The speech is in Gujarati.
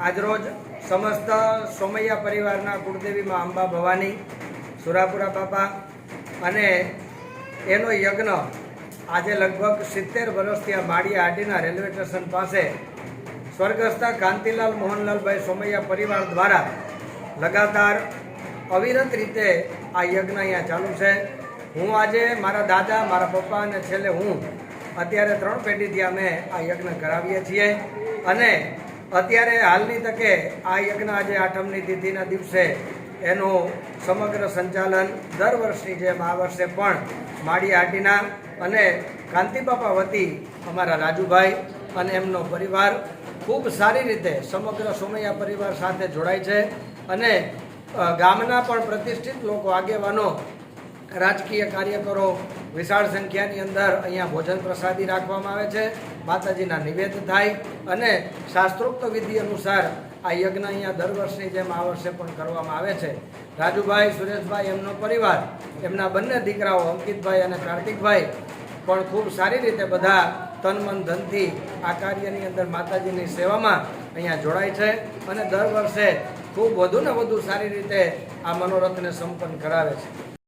આજરોજ સમસ્ત સોમૈયા પરિવારના કુળદેવીમાં અંબા ભવાની, સુરાપુરા બાપા અને એનો યજ્ઞ આજે લગભગ સિત્તેર વર્ષથી આ માળિયા હાટીના રેલવે સ્ટેશન પાસે સ્વર્ગસ્થ કાંતિલાલ મોહનલાલભાઈ સોમૈયા પરિવાર દ્વારા લગાતાર અવિરત રીતે આ યજ્ઞ અહીંયા ચાલુ છે. હું આજે મારા દાદા, મારા પપ્પા અને છેલ્લે હું અત્યારે ત્રણ પેઢીથી અમે આ યજ્ઞ કરાવીએ છીએ અને અત્યારે હાલની તકે આ યજ્ઞ આજે આઠમની તિથિના દિવસે એનું સમગ્ર સંચાલન દર વર્ષની જેમ આ વર્ષે પણ માળી હાટીના અને કાંતિબાપા વતી અમારા રાજુભાઈ અને એમનો પરિવાર ખૂબ સારી રીતે સમગ્ર સોમૈયા પરિવાર સાથે જોડાય છે અને ગામના પણ પ્રતિષ્ઠિત લોકો આગેવાનો, રાજકીય કાર્યકરો વિશાળ સંખ્યાની અંદર અહીંયા ભોજન પ્રસાદી રાખવામાં આવે છે. માતાજીના નિવેદ થાય અને શાસ્ત્રોક્ત વિધિ અનુસાર આ યજ્ઞ અહીંયા દર વર્ષની જેમ આ વર્ષે પણ કરવામાં આવે છે. રાજુભાઈ, સુરેશભાઈ એમનો પરિવાર, એમના બંને દીકરાઓ અંકિતભાઈ અને કાર્તિકભાઈ પણ ખૂબ સારી રીતે બધા તન, મન, ધનથી આ કાર્યની અંદર માતાજીની સેવામાં અહીંયા જોડાય છે અને દર વર્ષે ખૂબ વધુ ને વધુ સારી રીતે આ મનોરથને સંપન્ન કરાવે છે.